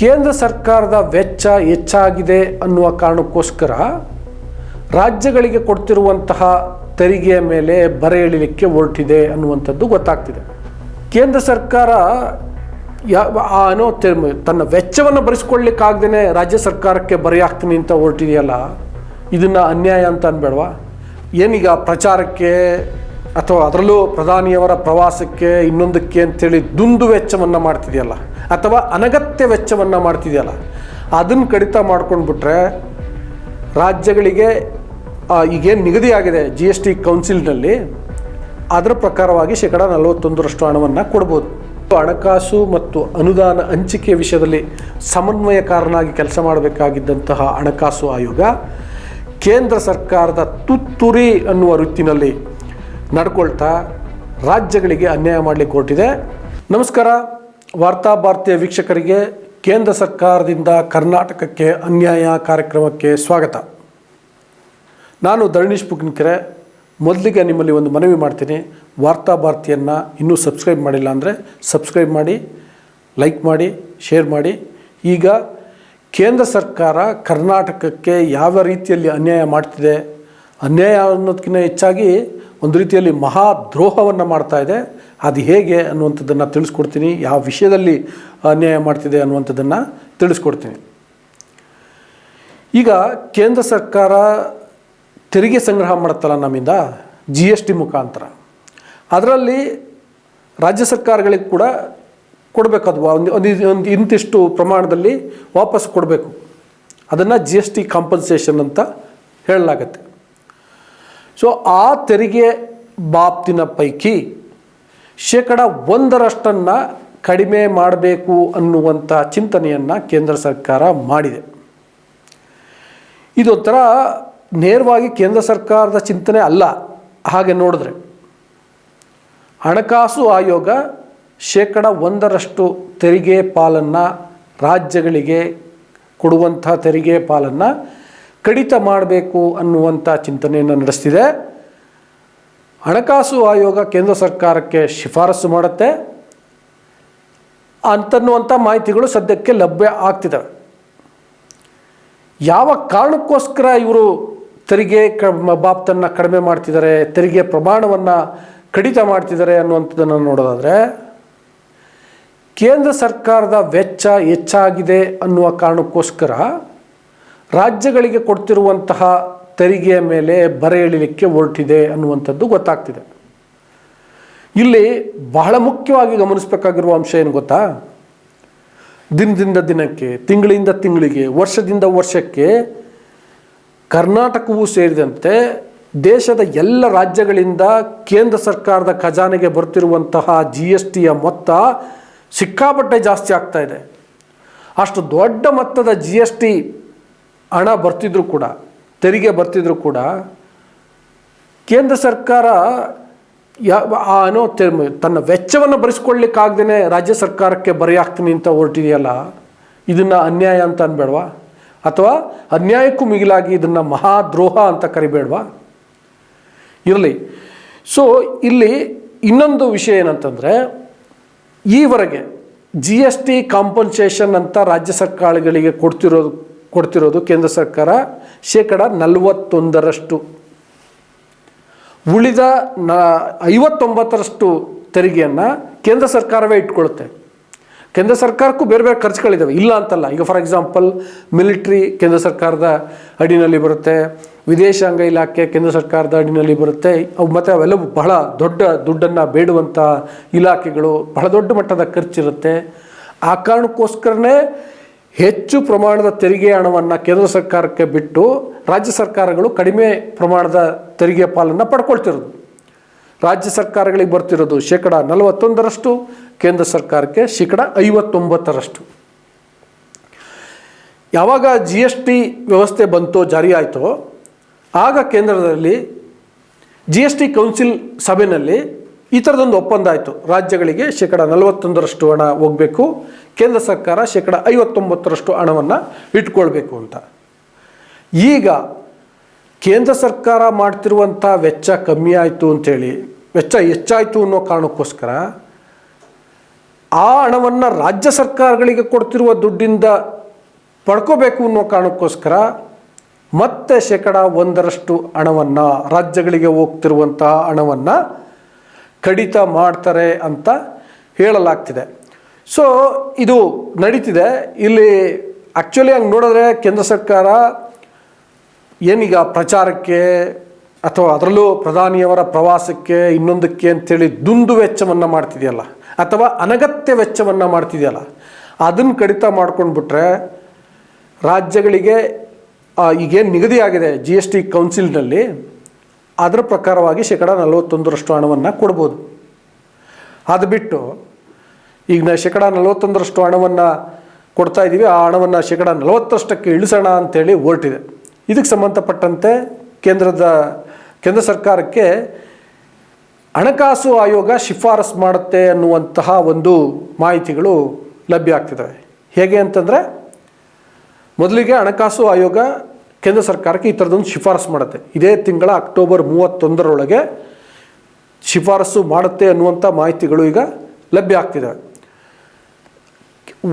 ಕೇಂದ್ರ ಸರ್ಕಾರದ ವೆಚ್ಚ ಹೆಚ್ಚಾಗಿದೆ ಅನ್ನುವ ಕಾರಣಕ್ಕೋಸ್ಕರ ರಾಜ್ಯಗಳಿಗೆ ಕೊಡ್ತಿರುವಂತಹ ತೆರಿಗೆಯ ಮೇಲೆ ಬರೆ ಎಳಿಲಿಕ್ಕೆ ಹೊರಟಿದೆ ಅನ್ನುವಂಥದ್ದು ಗೊತ್ತಾಗ್ತಿದೆ. ಕೇಂದ್ರ ಸರ್ಕಾರ ಏನೋ ತನ್ನ ವೆಚ್ಚವನ್ನು ಭರಿಸ್ಕೊಳ್ಳಿಕ್ಕಾಗ್ದೇ ರಾಜ್ಯ ಸರ್ಕಾರಕ್ಕೆ ಬರೆಯಾಗ್ತೀನಿ ಅಂತ ಹೊರಟಿದೆಯಲ್ಲ, ಇದನ್ನು ಅನ್ಯಾಯ ಅಂತ ಅನ್ಬೇಡವಾ? ಏನೀಗ ಪ್ರಚಾರಕ್ಕೆ ಅಥವಾ ಅದರಲ್ಲೂ ಪ್ರಧಾನಿಯವರ ಪ್ರವಾಸಕ್ಕೆ ಇನ್ನೊಂದಕ್ಕೆ ಅಂತೇಳಿ ದುಂದು ವೆಚ್ಚವನ್ನು ಮಾಡ್ತಿದೆಯಲ್ಲ, ಅಥವಾ ಅನಗತ್ಯ ವೆಚ್ಚವನ್ನು ಮಾಡ್ತಿದೆಯಲ್ಲ, ಅದನ್ನು ಕಡಿತ ಮಾಡ್ಕೊಂಡ್ಬಿಟ್ರೆ ರಾಜ್ಯಗಳಿಗೆ ಈಗೇನು ನಿಗದಿಯಾಗಿದೆ ಜಿ ಎಸ್ ಟಿ ಕೌನ್ಸಿಲ್ನಲ್ಲಿ, ಅದರ ಪ್ರಕಾರವಾಗಿ ಶೇಕಡ ನಲವತ್ತೊಂದರಷ್ಟು ಹಣವನ್ನು ಕೊಡ್ಬೋದು. ಹಣಕಾಸು ಮತ್ತು ಅನುದಾನ ಹಂಚಿಕೆ ವಿಷಯದಲ್ಲಿ ಸಮನ್ವಯಕಾರನಾಗಿ ಕೆಲಸ ಮಾಡಬೇಕಾಗಿದ್ದಂತಹ ಹಣಕಾಸು ಆಯೋಗ, ಕೇಂದ್ರ ಸರ್ಕಾರದ ತುತ್ತುರಿ ಅನ್ನುವ ವೃತ್ತಿನಲ್ಲಿ ನಡ್ಕೊಳ್ತಾ ರಾಜ್ಯಗಳಿಗೆ ಅನ್ಯಾಯ ಮಾಡಲಿಕ್ಕೆ ಹೊರಟಿದೆ. ನಮಸ್ಕಾರ. ವಾರ್ತಾ ಭಾರತೀಯ ವೀಕ್ಷಕರಿಗೆ ಕೇಂದ್ರ ಸರ್ಕಾರದಿಂದ ಕರ್ನಾಟಕಕ್ಕೆ ಅನ್ಯಾಯ ಕಾರ್ಯಕ್ರಮಕ್ಕೆ ಸ್ವಾಗತ. ನಾನು ಧರಣೀಶ್ ಪುಕ್ನಿಕೆರೆ ಮೊದಲಿಗೆ ನಿಮ್ಮಲ್ಲಿ ಒಂದು ಮನವಿ ಮಾಡ್ತೀನಿ. ವಾರ್ತಾ ಭಾರತಿಯನ್ನು ಇನ್ನೂ ಸಬ್ಸ್ಕ್ರೈಬ್ ಮಾಡಿಲ್ಲ ಅಂದರೆ ಸಬ್ಸ್ಕ್ರೈಬ್ ಮಾಡಿ, ಲೈಕ್ ಮಾಡಿ, ಶೇರ್ ಮಾಡಿ. ಈಗ ಕೇಂದ್ರ ಸರ್ಕಾರ ಕರ್ನಾಟಕಕ್ಕೆ ಯಾವ ರೀತಿಯಲ್ಲಿ ಅನ್ಯಾಯ ಮಾಡ್ತಿದೆ, ಅನ್ಯಾಯ ಅನ್ನೋದಕ್ಕಿಂತ ಹೆಚ್ಚಾಗಿ ಒಂದು ರೀತಿಯಲ್ಲಿ ಮಹಾ ದ್ರೋಹವನ್ನು ಮಾಡ್ತಾ ಇದೆ. ಅದು ಹೇಗೆ ಅನ್ನುವಂಥದ್ದನ್ನು ತಿಳಿಸ್ಕೊಡ್ತೀನಿ. ಯಾವ ವಿಷಯದಲ್ಲಿ ಅನ್ಯಾಯ ಮಾಡ್ತಿದೆ ಅನ್ನುವಂಥದ್ದನ್ನು ತಿಳಿಸ್ಕೊಡ್ತೀನಿ. ಈಗ ಕೇಂದ್ರ ಸರ್ಕಾರ ತೆರಿಗೆ ಸಂಗ್ರಹ ಮಾಡುತ್ತಲ್ಲ ನಮ್ಮಿಂದ ಜಿ ಎಸ್ ಟಿ ಮುಖಾಂತರ. ಅದರಲ್ಲಿ ರಾಜ್ಯ ಸರ್ಕಾರಗಳಿಗೆ ಕೂಡ ಕೊಡಬೇಕದು ಒಂದು ಒಂದು ಇಂತಿಷ್ಟು ಪ್ರಮಾಣದಲ್ಲಿ ವಾಪಸ್ ಕೊಡಬೇಕು. ಅದನ್ನು ಜಿ ಎಸ್ ಟಿ ಕಾಂಪನ್ಸೇಷನ್ ಅಂತ ಹೇಳಲಾಗತ್ತೆ. ಸೊ ಆ ತೆರಿಗೆ ಬಾಪ್ತಿನ ಪೈಕಿ ಶೇಕಡ ಒಂದರಷ್ಟನ್ನು ಕಡಿಮೆ ಮಾಡಬೇಕು ಅನ್ನುವಂಥ ಚಿಂತನೆಯನ್ನು ಕೇಂದ್ರ ಸರ್ಕಾರ ಮಾಡಿದೆ. ಇದೊಂಥರ ನೇರವಾಗಿ ಕೇಂದ್ರ ಸರ್ಕಾರದ ಚಿಂತನೆ ಅಲ್ಲ. ಹಾಗೆ ನೋಡಿದ್ರೆ ಹಣಕಾಸು ಆಯೋಗ ಶೇಕಡ ಒಂದರಷ್ಟು ತೆರಿಗೆ ಪಾಲನ್ನು ರಾಜ್ಯಗಳಿಗೆ ಕೊಡುವಂಥ ತೆರಿಗೆ ಪಾಲನ್ನು ಕಡಿತ ಮಾಡಬೇಕು ಅನ್ನುವಂಥ ಚಿಂತನೆಯನ್ನು ನಡೆಸ್ತಿದೆ. ಹಣಕಾಸು ಆಯೋಗ ಕೇಂದ್ರ ಸರ್ಕಾರಕ್ಕೆ ಶಿಫಾರಸು ಮಾಡುತ್ತೆ. ಅಂತನ್ನುವಂಥ ಮಾಹಿತಿಗಳು ಸದ್ಯಕ್ಕೆ ಲಭ್ಯ ಆಗ್ತಿದ್ದಾವೆ ಯಾವ ಕಾರಣಕ್ಕೋಸ್ಕರ ಇವರು ತೆರಿಗೆ ಕ ಬಾಬ್ತನ್ನು ಕಡಿಮೆ ಮಾಡ್ತಿದ್ದಾರೆ ತೆರಿಗೆ ಪ್ರಮಾಣವನ್ನು ಕಡಿತ ಮಾಡ್ತಿದ್ದಾರೆ ಅನ್ನುವಂಥದ್ದನ್ನು ನೋಡೋದಾದರೆ, ಕೇಂದ್ರ ಸರ್ಕಾರದ ವೆಚ್ಚ ಹೆಚ್ಚಾಗಿದೆ ಅನ್ನುವ ಕಾರಣಕ್ಕೋಸ್ಕರ ರಾಜ್ಯಗಳಿಗೆ ಕೊಡ್ತಿರುವಂತಹ ತೆರಿಗೆಯ ಮೇಲೆ ಬರೆ ಎಳಿಲಿಕ್ಕೆ ಹೊರಟಿದೆ ಅನ್ನುವಂಥದ್ದು ಗೊತ್ತಾಗ್ತಿದೆ. ಇಲ್ಲಿ ಬಹಳ ಮುಖ್ಯವಾಗಿ ಗಮನಿಸಬೇಕಾಗಿರುವ ಅಂಶ ಏನು ಗೊತ್ತಾ? ದಿನದಿಂದ ದಿನಕ್ಕೆ, ತಿಂಗಳಿಂದ ತಿಂಗಳಿಗೆ, ವರ್ಷದಿಂದ ವರ್ಷಕ್ಕೆ ಕರ್ನಾಟಕವೂ ಸೇರಿದಂತೆ ದೇಶದ ಎಲ್ಲ ರಾಜ್ಯಗಳಿಂದ ಕೇಂದ್ರ ಸರ್ಕಾರದ ಖಜಾನೆಗೆ ಬರ್ತಿರುವಂತಹ ಜಿ ಎಸ್ ಟಿಯ ಮೊತ್ತ ಸಿಕ್ಕಾಪಟ್ಟೆ ಜಾಸ್ತಿ ಆಗ್ತಾ ಇದೆ. ಅಷ್ಟು ದೊಡ್ಡ ಮೊತ್ತದ ಜಿ ಎಸ್ ಟಿ ಹಣ ಬರ್ತಿದ್ರು ಕೂಡ, ತೆರಿಗೆ ಬರ್ತಿದ್ರು ಕೂಡ, ಕೇಂದ್ರ ಸರ್ಕಾರ ಆ ತನ್ನ ವೆಚ್ಚವನ್ನು ಭರಿಸ್ಕೊಳ್ಳಿಕ್ಕಾಗ್ದೇ ರಾಜ್ಯ ಸರ್ಕಾರಕ್ಕೆ ಬರೆ ಹಾಕ್ತೀನಿ ಅಂತ ಹೊರಟಿದೆಯಲ್ಲ, ಇದನ್ನು ಅನ್ಯಾಯ ಅಂತ ಅನ್ಬೇಡ್ವಾ? ಅಥವಾ ಅನ್ಯಾಯಕ್ಕೂ ಮಿಗಿಲಾಗಿ ಇದನ್ನು ಮಹಾದ್ರೋಹ ಅಂತ ಕರಿಬೇಡವಾ? ಇರಲಿ. ಸೊ ಇಲ್ಲಿ ಇನ್ನೊಂದು ವಿಷಯ ಏನಂತಂದರೆ, ಈವರೆಗೆ ಜಿ ಎಸ್ ಟಿ ಕಾಂಪನ್ಸೇಷನ್ ಅಂತ ರಾಜ್ಯ ಸರ್ಕಾರಗಳಿಗೆ ಕೊಡ್ತಿರೋದು ಕೊಡ್ತಿರೋದು ಕೇಂದ್ರ ಸರ್ಕಾರ ಶೇಕಡ ನಲವತ್ತೊಂದರಷ್ಟು. ಉಳಿದ ನ ಐವತ್ತೊಂಬತ್ತರಷ್ಟು ತೆರಿಗೆಯನ್ನು ಕೇಂದ್ರ ಸರ್ಕಾರವೇ ಇಟ್ಕೊಳುತ್ತೆ. ಕೇಂದ್ರ ಸರ್ಕಾರಕ್ಕೂ ಬೇರೆ ಬೇರೆ ಖರ್ಚುಗಳಿದ್ದಾವೆ ಇಲ್ಲ ಅಂತಲ್ಲ. ಈಗ ಫಾರ್ ಎಕ್ಸಾಂಪಲ್ ಮಿಲಿಟ್ರಿ ಕೇಂದ್ರ ಸರ್ಕಾರದ ಅಡಿನಲ್ಲಿ ಬರುತ್ತೆ. ವಿದೇಶಾಂಗ ಇಲಾಖೆ ಕೇಂದ್ರ ಸರ್ಕಾರದ ಅಡಿನಲ್ಲಿ ಬರುತ್ತೆ. ಅವು ಮತ್ತು ಅವೆಲ್ಲವೂ ಬಹಳ ದೊಡ್ಡ ದುಡ್ಡನ್ನು ಬೇಡುವಂಥ ಇಲಾಖೆಗಳು ಬಹಳ ದೊಡ್ಡ ಮಟ್ಟದ ಖರ್ಚಿರುತ್ತೆ. ಆ ಕಾರಣಕ್ಕೋಸ್ಕರನೇ ಹೆಚ್ಚು ಪ್ರಮಾಣದ ತೆರಿಗೆ ಹಣವನ್ನು ಕೇಂದ್ರ ಸರ್ಕಾರಕ್ಕೆ ಬಿಟ್ಟು ರಾಜ್ಯ ಸರ್ಕಾರಗಳು ಕಡಿಮೆ ಪ್ರಮಾಣದ ತೆರಿಗೆ ಪಾಲನ್ನು ಪಡ್ಕೊಳ್ತಿರೋದು. ರಾಜ್ಯ ಸರ್ಕಾರಗಳಿಗೆ ಬರ್ತಿರೋದು ಶೇಕಡ ನಲವತ್ತೊಂದರಷ್ಟು, ಕೇಂದ್ರ ಸರ್ಕಾರಕ್ಕೆ ಶೇಕಡ ಐವತ್ತೊಂಬತ್ತರಷ್ಟು. ಯಾವಾಗ ಜಿ ಎಸ್ ಟಿ ವ್ಯವಸ್ಥೆ ಬಂತೋ, ಜಾರಿ ಆಯಿತೋ, ಆಗ ಕೇಂದ್ರದಲ್ಲಿ ಜಿ ಎಸ್ ಟಿ ಕೌನ್ಸಿಲ್ ಸಭೆಯಲ್ಲಿ ಈ ಥರದೊಂದು ಒಪ್ಪಂದ ಆಯಿತು ರಾಜ್ಯಗಳಿಗೆ ಶೇಕಡ ನಲವತ್ತೊಂದರಷ್ಟು ಹಣ ಹೋಗಬೇಕು. ಕೇಂದ್ರ ಸರ್ಕಾರ ಶೇಕಡ ಐವತ್ತೊಂಬತ್ತರಷ್ಟು ಹಣವನ್ನು ಇಟ್ಕೊಳ್ಬೇಕು ಅಂತ. ಈಗ ಕೇಂದ್ರ ಸರ್ಕಾರ ಮಾಡ್ತಿರುವಂಥ ವೆಚ್ಚ ಕಮ್ಮಿ ಆಯಿತು ಅಂಥೇಳಿ, ವೆಚ್ಚ ಹೆಚ್ಚಾಯಿತು ಅನ್ನೋ ಕಾರಣಕ್ಕೋಸ್ಕರ ಆ ಹಣವನ್ನು ರಾಜ್ಯ ಸರ್ಕಾರಗಳಿಗೆ ಕೊಡ್ತಿರುವ ದುಡ್ಡಿಂದ ಪಡ್ಕೋಬೇಕು ಅನ್ನೋ ಕಾರಣಕ್ಕೋಸ್ಕರ ಮತ್ತೆ ಶೇಕಡ ಒಂದರಷ್ಟು ಹಣವನ್ನು ರಾಜ್ಯಗಳಿಗೆ ಹೋಗ್ತಿರುವಂತಹ ಹಣವನ್ನು ಕಡಿತ ಮಾಡ್ತಾರೆ ಅಂತ ಹೇಳಲಾಗ್ತಿದೆ. ಸೊ ಇದು ನಡೀತಿದೆ. ಇಲ್ಲಿ ಆ್ಯಕ್ಚುಲಿ ಹಂಗೆ ನೋಡಿದ್ರೆ ಕೇಂದ್ರ ಸರ್ಕಾರ ಏನೀಗ ಪ್ರಚಾರಕ್ಕೆ ಅಥವಾ ಅದರಲ್ಲೂ ಪ್ರಧಾನಿಯವರ ಪ್ರವಾಸಕ್ಕೆ ಇನ್ನೊಂದಕ್ಕೆ ಅಂಥೇಳಿ ದುಂದು ವೆಚ್ಚವನ್ನು ಮಾಡ್ತಿದೆಯಲ್ಲ, ಅಥವಾ ಅನಗತ್ಯ ವೆಚ್ಚವನ್ನು ಮಾಡ್ತಿದೆಯಲ್ಲ, ಅದನ್ನು ಕಡಿತ ಮಾಡ್ಕೊಂಡ್ಬಿಟ್ರೆ ರಾಜ್ಯಗಳಿಗೆ ಈಗೇನು ನಿಗದಿಯಾಗಿದೆ ಜಿ ಎಸ್ ಟಿ ಕೌನ್ಸಿಲ್ನಲ್ಲಿ ಅದರ ಪ್ರಕಾರವಾಗಿ ಶೇಕಡ ನಲವತ್ತೊಂದರಷ್ಟು ಹಣವನ್ನು ಕೊಡ್ಬೋದು. ಅದು ಬಿಟ್ಟು ಈಗ ನಾವು ಶೇಕಡ ನಲವತ್ತೊಂದರಷ್ಟು ಹಣವನ್ನು ಕೊಡ್ತಾ ಇದ್ದೀವಿ ಆ ಹಣವನ್ನು ಶೇಕಡ ನಲವತ್ತರಷ್ಟಕ್ಕೆ ಇಳಿಸೋಣ ಅಂತೇಳಿ ಹೊರಟಿದೆ. ಇದಕ್ಕೆ ಸಂಬಂಧಪಟ್ಟಂತೆ ಕೇಂದ್ರದ, ಕೇಂದ್ರ ಸರ್ಕಾರಕ್ಕೆ ಹಣಕಾಸು ಆಯೋಗ ಶಿಫಾರಸು ಮಾಡುತ್ತೆ ಅನ್ನುವಂತಹ ಒಂದು ಮಾಹಿತಿಗಳು ಲಭ್ಯ ಆಗ್ತಿದ್ದಾವೆ. ಹೇಗೆ ಅಂತಂದರೆ, ಮೊದಲಿಗೆ ಹಣಕಾಸು ಆಯೋಗ ಕೇಂದ್ರ ಸರ್ಕಾರಕ್ಕೆ ಈ ಥರದೊಂದು ಶಿಫಾರಸು ಮಾಡುತ್ತೆ. ಇದೇ ತಿಂಗಳ ಅಕ್ಟೋಬರ್ ಮೂವತ್ತೊಂದರೊಳಗೆ ಶಿಫಾರಸು ಮಾಡುತ್ತೆ ಅನ್ನುವಂಥ ಮಾಹಿತಿಗಳು ಈಗ ಲಭ್ಯ ಆಗ್ತಿದೆ.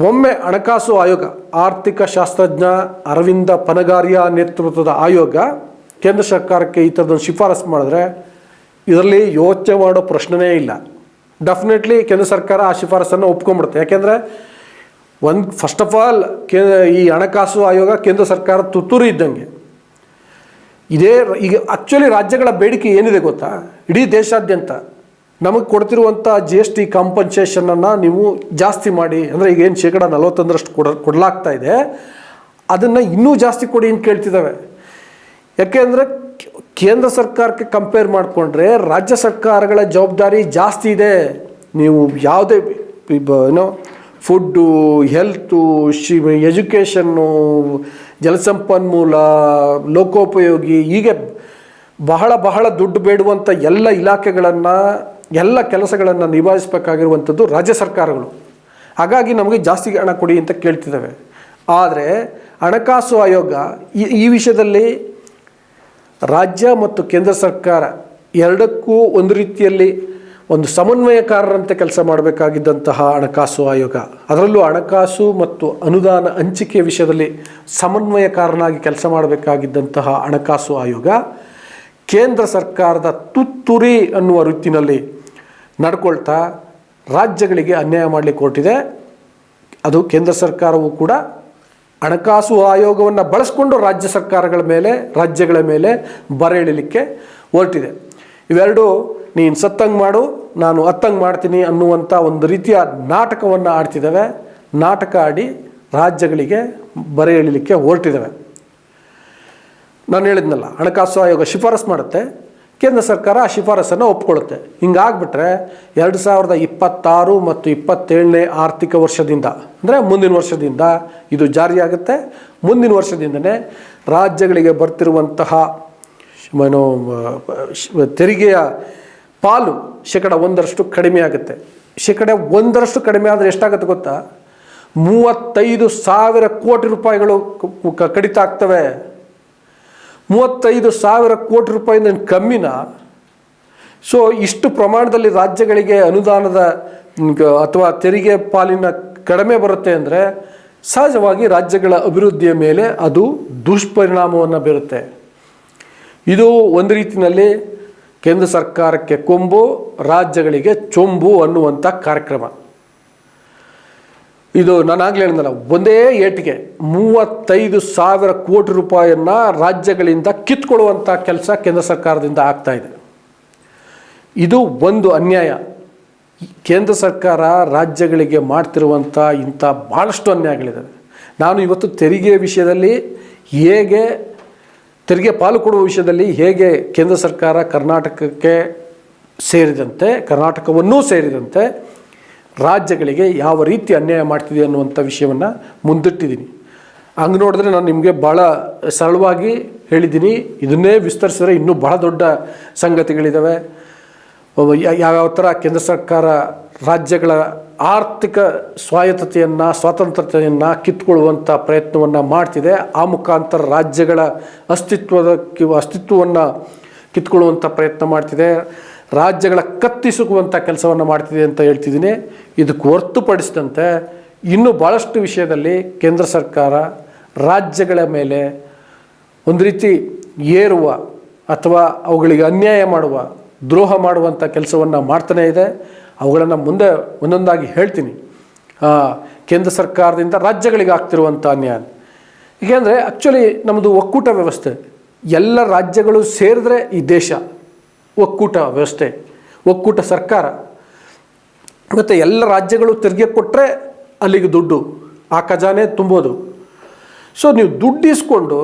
ಒಮ್ಮೆ ಹಣಕಾಸು ಆಯೋಗ, ಆರ್ಥಿಕ ಶಾಸ್ತ್ರಜ್ಞ ಅರವಿಂದ ಪನಗಾರಿಯ ನೇತೃತ್ವದ ಆಯೋಗ ಕೇಂದ್ರ ಸರ್ಕಾರಕ್ಕೆ ಈ ಥರದೊಂದು ಶಿಫಾರಸು ಮಾಡಿದ್ರೆ ಇದರಲ್ಲಿ ಯೋಚನೆ ಮಾಡೋ ಪ್ರಶ್ನೆನೇ ಇಲ್ಲ. ಡೆಫಿನೆಟ್ಲಿ ಕೇಂದ್ರ ಸರ್ಕಾರ ಆ ಶಿಫಾರಸನ್ನು ಒಪ್ಕೊಂಡ್ಬಿಡುತ್ತೆ. ಯಾಕೆಂದರೆ ಒಂದು ಫಸ್ಟ್ ಆಫ್ ಆಲ್ ಕೇ, ಈ ಹಣಕಾಸು ಆಯೋಗ ಕೇಂದ್ರ ಸರ್ಕಾರ ತುತ್ತೂರು ಇದ್ದಂಗೆ. ಇದೇ ಈಗ ಆ್ಯಕ್ಚುಲಿ ರಾಜ್ಯಗಳ ಬೇಡಿಕೆ ಏನಿದೆ ಗೊತ್ತಾ? ಇಡೀ ದೇಶಾದ್ಯಂತ ನಮಗೆ ಕೊಡ್ತಿರುವಂಥ ಜಿ ಎಸ್ ಟಿ ಕಾಂಪನ್ಸೇಷನನ್ನು ನೀವು ಜಾಸ್ತಿ ಮಾಡಿ, ಅಂದರೆ ಈಗ ಏನು ಶೇಕಡ ನಲವತ್ತೊಂದರಷ್ಟು ಕೊಡ, ಕೊಡಲಾಗ್ತಾ ಇದೆ. ಅದನ್ನು ಇನ್ನೂ ಜಾಸ್ತಿ ಕೊಡಿ ಅಂತ ಕೇಳ್ತಿದ್ದಾವೆ ಯಾಕೆಂದರೆ ಕೇಂದ್ರ ಸರ್ಕಾರಕ್ಕೆ ಕಂಪೇರ್ ಮಾಡಿಕೊಂಡ್ರೆ ರಾಜ್ಯ ಸರ್ಕಾರಗಳ ಜವಾಬ್ದಾರಿ ಜಾಸ್ತಿ ಇದೆ. ನೀವು ಯಾವುದೇ ಏನೋ ಫುಡ್ಡು, ಹೆಲ್ತು, ಶಿ, ಎಜುಕೇಷನ್ನು, ಜಲಸಂಪನ್ಮೂಲ, ಲೋಕೋಪಯೋಗಿ, ಹೀಗೆ ಬಹಳ ಬಹಳ ದುಡ್ಡು ಬೇಡುವಂಥ ಎಲ್ಲ ಇಲಾಖೆಗಳನ್ನು, ಎಲ್ಲ ಕೆಲಸಗಳನ್ನು ನಿಭಾಯಿಸಬೇಕಾಗಿರುವಂಥದ್ದು ರಾಜ್ಯ ಸರ್ಕಾರಗಳು. ಹಾಗಾಗಿ ನಮಗೆ ಜಾಸ್ತಿ ಹಣ ಕೊಡಿ ಅಂತ ಕೇಳ್ತಿದ್ದಾವೆ. ಆದರೆ ಹಣಕಾಸು ಆಯೋಗ ಈ ಈ ವಿಷಯದಲ್ಲಿ ರಾಜ್ಯ ಮತ್ತು ಕೇಂದ್ರ ಸರ್ಕಾರ ಎರಡಕ್ಕೂ ಒಂದು ರೀತಿಯಲ್ಲಿ ಒಂದು ಸಮನ್ವಯಕಾರರಂತೆ ಕೆಲಸ ಮಾಡಬೇಕಾಗಿದ್ದಂತಹ ಹಣಕಾಸು ಆಯೋಗ. ಅದರಲ್ಲೂ ಹಣಕಾಸು ಮತ್ತು ಅನುದಾನ ಹಂಚಿಕೆ ವಿಷಯದಲ್ಲಿ ಸಮನ್ವಯಕಾರನಾಗಿ ಕೆಲಸ ಮಾಡಬೇಕಾಗಿದ್ದಂತಹ ಹಣಕಾಸು ಆಯೋಗ ಕೇಂದ್ರ ಸರ್ಕಾರದ ತುತ್ತುರಿ ಅನ್ನುವ ರೀತಿಯಲ್ಲಿ ನಡ್ಕೊಳ್ತಾ ರಾಜ್ಯಗಳಿಗೆ ಅನ್ಯಾಯ ಮಾಡಲಿಕ್ಕೆ ಹೊರಟಿದೆ. ಅದು ಕೇಂದ್ರ ಸರ್ಕಾರವು ಕೂಡ ಹಣಕಾಸು ಆಯೋಗವನ್ನು ಬಳಸ್ಕೊಂಡು ರಾಜ್ಯ ಸರ್ಕಾರಗಳ ಮೇಲೆ, ರಾಜ್ಯಗಳ ಮೇಲೆ ಬರ ಎಳಿಲಿಕ್ಕೆ ಹೊರಟಿದೆ. ಇವೆರಡು ನೀನು ಸತ್ತಂಗೆ ಮಾಡು, ನಾನು ಅತ್ತಂಗೆ ಮಾಡ್ತೀನಿ ಅನ್ನುವಂಥ ಒಂದು ರೀತಿಯ ನಾಟಕವನ್ನು ಆಡ್ತಿದ್ದಾವೆ ನಾಟಕ ಆಡಿ ರಾಜ್ಯಗಳಿಗೆ ಬರೆ ಎಳಿಲಿಕ್ಕೆ ಹೊರಟಿದ್ದಾವೆ ನಾನು ಹೇಳಿದ್ನಲ್ಲ, ಹಣಕಾಸು ಆಯೋಗ ಶಿಫಾರಸು ಮಾಡುತ್ತೆ. ಕೇಂದ್ರ ಸರ್ಕಾರ ಆ ಶಿಫಾರಸನ್ನು ಒಪ್ಕೊಳ್ಳುತ್ತೆ. ಹಿಂಗಾಗ್ಬಿಟ್ರೆ ಎರಡು ಸಾವಿರದ ಇಪ್ಪತ್ತಾರು ಮತ್ತು ಇಪ್ಪತ್ತೇಳನೇ ಆರ್ಥಿಕ ವರ್ಷದಿಂದ, ಅಂದರೆ ಮುಂದಿನ ವರ್ಷದಿಂದ ಇದು ಜಾರಿಯಾಗುತ್ತೆ. ಮುಂದಿನ ವರ್ಷದಿಂದನೇ ರಾಜ್ಯಗಳಿಗೆ ಬರ್ತಿರುವಂತಹ ಏನು ತೆರಿಗೆಯ ಪಾಲು ಶೇಕಡ ಒಂದರಷ್ಟು ಕಡಿಮೆ ಆಗುತ್ತೆ. ಶೇಕಡ ಒಂದರಷ್ಟು ಕಡಿಮೆ ಆದರೆ ಎಷ್ಟಾಗುತ್ತೆ ಗೊತ್ತಾ? ಮೂವತ್ತೈದು ಸಾವಿರ ಕೋಟಿ ರೂಪಾಯಿಗಳು ಕಡಿತ ಆಗ್ತವೆ. ಮೂವತ್ತೈದು ಸಾವಿರ ಕೋಟಿ ರೂಪಾಯಿಂದ ಕಮ್ಮಿನ? ಸೊ ಇಷ್ಟು ಪ್ರಮಾಣದಲ್ಲಿ ರಾಜ್ಯಗಳಿಗೆ ಅನುದಾನದ ಅಥವಾ ತೆರಿಗೆ ಪಾಲಿನ ಕಡಿಮೆ ಬರುತ್ತೆ ಅಂದರೆ ಸಹಜವಾಗಿ ರಾಜ್ಯಗಳ ಅಭಿವೃದ್ಧಿಯ ಮೇಲೆ ಅದು ದುಷ್ಪರಿಣಾಮವನ್ನು ಬೀರುತ್ತೆ. ಇದು ಒಂದು ರೀತಿಯಲ್ಲಿ ಕೇಂದ್ರ ಸರ್ಕಾರಕ್ಕೆ ಕೊಂಬು, ರಾಜ್ಯಗಳಿಗೆ ಚೊಂಬು ಅನ್ನುವಂಥ ಕಾರ್ಯಕ್ರಮ. ಇದು ನಾನು ಆಗಲೇ ಹೇಳಿದ್ನಲ್ಲ, ಒಂದೇ ಏಟಿಗೆ ಮೂವತ್ತೈದು ಸಾವಿರ ಕೋಟಿ ರೂಪಾಯಿಯನ್ನು ರಾಜ್ಯಗಳಿಂದ ಕಿತ್ಕೊಳ್ಳುವಂಥ ಕೆಲಸ ಕೇಂದ್ರ ಸರ್ಕಾರದಿಂದ ಆಗ್ತಾ ಇದೆ. ಇದು ಒಂದು ಅನ್ಯಾಯ. ಕೇಂದ್ರ ಸರ್ಕಾರ ರಾಜ್ಯಗಳಿಗೆ ಮಾಡ್ತಿರುವಂಥ ಇಂಥ ಭಾಳಷ್ಟು ಅನ್ಯಾಯಗಳಿದ್ದಾವೆ. ನಾನು ಇವತ್ತು ತೆರಿಗೆ ವಿಷಯದಲ್ಲಿ ಹೇಗೆ ತೆರಿಗೆ ಪಾಲು ಕೊಡುವ ವಿಷಯದಲ್ಲಿ ಹೇಗೆ ಕೇಂದ್ರ ಸರ್ಕಾರ ಕರ್ನಾಟಕಕ್ಕೆ ಸೇರಿದಂತೆ, ಕರ್ನಾಟಕವನ್ನೂ ಸೇರಿದಂತೆ ರಾಜ್ಯಗಳಿಗೆ ಯಾವ ರೀತಿ ಅನ್ಯಾಯ ಮಾಡ್ತಿದೆ ಅನ್ನುವಂಥ ವಿಷಯವನ್ನು ಮುಂದಿಟ್ಟಿದ್ದೀನಿ. ಹಂಗೆ ನೋಡಿದ್ರೆ ನಾನು ನಿಮಗೆ ಭಾಳ ಸರಳವಾಗಿ ಹೇಳಿದ್ದೀನಿ. ಇದನ್ನೇ ವಿಸ್ತರಿಸಿದ್ರೆ ಇನ್ನೂ ಬಹಳ ದೊಡ್ಡ ಸಂಗತಿಗಳಿದ್ದಾವೆ ಯಾವ್ಯಾವ ಥರ ಕೇಂದ್ರ ಸರ್ಕಾರ ರಾಜ್ಯಗಳ ಆರ್ಥಿಕ ಸ್ವಾಯತ್ತತೆಯನ್ನು, ಸ್ವಾತಂತ್ರ್ಯತೆಯನ್ನು ಕಿತ್ಕೊಳ್ಳುವಂಥ ಪ್ರಯತ್ನವನ್ನು ಮಾಡ್ತಿದೆ. ಆ ಮುಖಾಂತರ ರಾಜ್ಯಗಳ ಅಸ್ತಿತ್ವದ ಅಸ್ತಿತ್ವವನ್ನು ಕಿತ್ಕೊಳ್ಳುವಂಥ ಪ್ರಯತ್ನ ಮಾಡ್ತಿದೆ. ರಾಜ್ಯಗಳ ಕತ್ತಿಸುಕುವಂಥ ಕೆಲಸವನ್ನು ಮಾಡ್ತಿದೆ ಅಂತ ಹೇಳ್ತಿದ್ದೀನಿ. ಇದಕ್ಕೆ ಹೊರ್ತುಪಡಿಸಿದಂತೆ ಇನ್ನೂ ಭಾಳಷ್ಟು ವಿಷಯದಲ್ಲಿ ಕೇಂದ್ರ ಸರ್ಕಾರ ರಾಜ್ಯಗಳ ಮೇಲೆ ಒಂದು ರೀತಿ ಏರುವ ಅಥವಾ ಅವುಗಳಿಗೆ ಅನ್ಯಾಯ ಮಾಡುವ, ದ್ರೋಹ ಮಾಡುವಂಥ ಕೆಲಸವನ್ನು ಮಾಡ್ತಾನೇ ಇದೆ. ಅವುಗಳನ್ನು ಮುಂದೆ ಒಂದೊಂದಾಗಿ ಹೇಳ್ತೀನಿ. ಕೇಂದ್ರ ಸರ್ಕಾರದಿಂದ ರಾಜ್ಯಗಳಿಗೆ ಆಗ್ತಿರುವಂಥ ಅನ್ಯಾಯ. ಏಕೆಂದರೆ ಆ್ಯಕ್ಚುಲಿ ನಮ್ಮದು ಒಕ್ಕೂಟ ವ್ಯವಸ್ಥೆ. ಎಲ್ಲ ರಾಜ್ಯಗಳು ಸೇರಿದ್ರೆ ಈ ದೇಶ ಒಕ್ಕೂಟ ವ್ಯವಸ್ಥೆ, ಒಕ್ಕೂಟ ಸರ್ಕಾರ. ಮತ್ತು ಎಲ್ಲ ರಾಜ್ಯಗಳು ತೆರಿಗೆ ಕೊಟ್ಟರೆ ಅಲ್ಲಿಗೆ ದುಡ್ಡು, ಆ ಖಜಾನೆ ತುಂಬೋದು. ಸೊ ನೀವು ದುಡ್ಡು ಇಸ್ಕೊಂಡು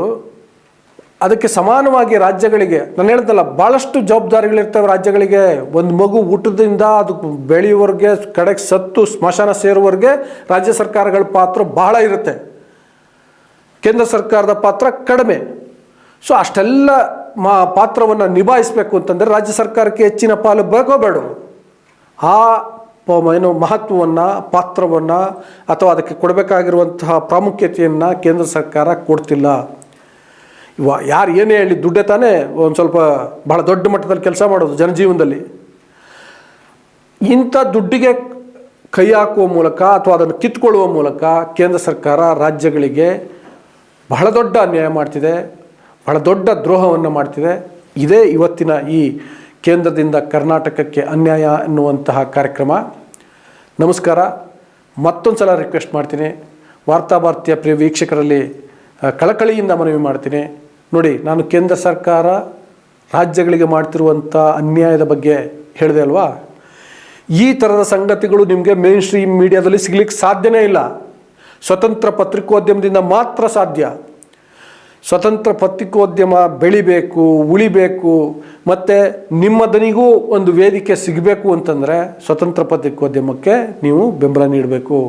ಅದಕ್ಕೆ ಸಮಾನವಾಗಿ ರಾಜ್ಯಗಳಿಗೆ, ನಾನು ಹೇಳ್ದಲ್ಲ ಭಾಳಷ್ಟು ಜವಾಬ್ದಾರಿಗಳಿರ್ತವೆ ರಾಜ್ಯಗಳಿಗೆ. ಒಂದು ಮಗು ಊಟದಿಂದ ಅದು ಬೆಳೆಯುವವರೆಗೆ, ಕಡೆಗೆ ಸತ್ತು ಸ್ಮಶಾನ ಸೇರುವವರೆಗೆ ರಾಜ್ಯ ಸರ್ಕಾರಗಳ ಪಾತ್ರ ಬಹಳ ಇರುತ್ತೆ. ಕೇಂದ್ರ ಸರ್ಕಾರದ ಪಾತ್ರ ಕಡಿಮೆ. ಸೊ ಅಷ್ಟೆಲ್ಲ ಮಾ ಪಾತ್ರವನ್ನು ನಿಭಾಯಿಸಬೇಕು ಅಂತಂದರೆ ರಾಜ್ಯ ಸರ್ಕಾರಕ್ಕೆ ಹೆಚ್ಚಿನ ಪಾಲು ಬೇಕೋ ಬೇಡ ಆ ಏನು ಮಹತ್ವವನ್ನು, ಪಾತ್ರವನ್ನು ಅಥವಾ ಅದಕ್ಕೆ ಕೊಡಬೇಕಾಗಿರುವಂತಹ ಪ್ರಾಮುಖ್ಯತೆಯನ್ನು ಕೇಂದ್ರ ಸರ್ಕಾರ ಕೊಡ್ತಿಲ್ಲ. ಇವ ಯಾರು ಏನೇ ಹೇಳಿ ದುಡ್ಡೇ ತಾನೇ ಒಂದು ಸ್ವಲ್ಪ ಭಾಳ ದೊಡ್ಡ ಮಟ್ಟದಲ್ಲಿ ಕೆಲಸ ಮಾಡೋದು ಜನಜೀವನದಲ್ಲಿ. ಇಂಥ ದುಡ್ಡಿಗೆ ಕೈ ಹಾಕುವ ಮೂಲಕ ಅಥವಾ ಅದನ್ನು ಕಿತ್ಕೊಳ್ಳುವ ಮೂಲಕ ಕೇಂದ್ರ ಸರ್ಕಾರ ರಾಜ್ಯಗಳಿಗೆ ಬಹಳ ದೊಡ್ಡ ಅನ್ಯಾಯ ಮಾಡ್ತಿದೆ, ಬಹಳ ದೊಡ್ಡ ದ್ರೋಹವನ್ನು ಮಾಡ್ತಿದೆ. ಇದೇ ಇವತ್ತಿನ ಈ ಕೇಂದ್ರದಿಂದ ಕರ್ನಾಟಕಕ್ಕೆ ಅನ್ಯಾಯ ಎನ್ನುವಂತಹ ಕಾರ್ಯಕ್ರಮ. ನಮಸ್ಕಾರ ಮತ್ತೊಂದು ಸಲ ರಿಕ್ವೆಸ್ಟ್ ಮಾಡ್ತೀನಿ. ವಾರ್ತಾ ಭಾರತೀಯ ಪ್ರಿಯ ವೀಕ್ಷಕರಲ್ಲಿ ಕಳಕಳಿಯಿಂದ ಮನವಿ ಮಾಡ್ತೀನಿ. ನೋಡಿ, ನಾನು ಕೇಂದ್ರ ಸರ್ಕಾರ ರಾಜ್ಯಗಳಿಗೆ ಮಾಡ್ತಿರುವಂಥ ಅನ್ಯಾಯದ ಬಗ್ಗೆ ಹೇಳಿದೆ ಅಲ್ವಾ? ಈ ಥರದ ಸಂಗತಿಗಳು ನಿಮಗೆ ಮೇನ್ ಸ್ಟ್ರೀಮ್ ಮೀಡಿಯಾದಲ್ಲಿ ಸಿಗ್ಲಿಕ್ಕೆ ಸಾಧ್ಯನೇ ಇಲ್ಲ. ಸ್ವತಂತ್ರ ಪತ್ರಿಕೋದ್ಯಮದಿಂದ ಮಾತ್ರ ಸಾಧ್ಯ. ಸ್ವತಂತ್ರ ಪತ್ರಿಕೋದ್ಯಮ ಬೆಳಿಬೇಕು, ಉಳಿಬೇಕು, ಮತ್ತು ನಿಮ್ಮ ದನಿಗೂ ಒಂದು ವೇದಿಕೆ ಸಿಗಬೇಕು ಅಂತಂದರೆ ಸ್ವತಂತ್ರ ಪತ್ರಿಕೋದ್ಯಮಕ್ಕೆ ನೀವು ಬೆಂಬಲ ನೀಡಬೇಕು.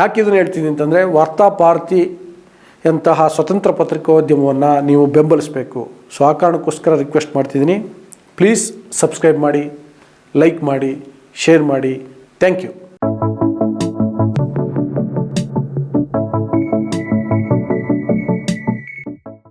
ಯಾಕೆ ಇದನ್ನು ಹೇಳ್ತೀನಿ ಅಂತಂದರೆ ವಾರ್ತಾ ಅಂತಹ ಸ್ವತಂತ್ರ ಪತ್ರಿಕೋದ್ಯಮವನ್ನು ನೀವು ಬೆಂಬಲಿಸಬೇಕು. ಸೊ ಆ ಕಾರಣಕ್ಕೋಸ್ಕರ ರಿಕ್ವೆಸ್ಟ್ ಮಾಡ್ತಿದ್ದೀನಿ. ಪ್ಲೀಸ್ ಸಬ್ಸ್ಕ್ರೈಬ್ ಮಾಡಿ ಲೈಕ್ ಮಾಡಿ ಶೇರ್ ಮಾಡಿ. Thank you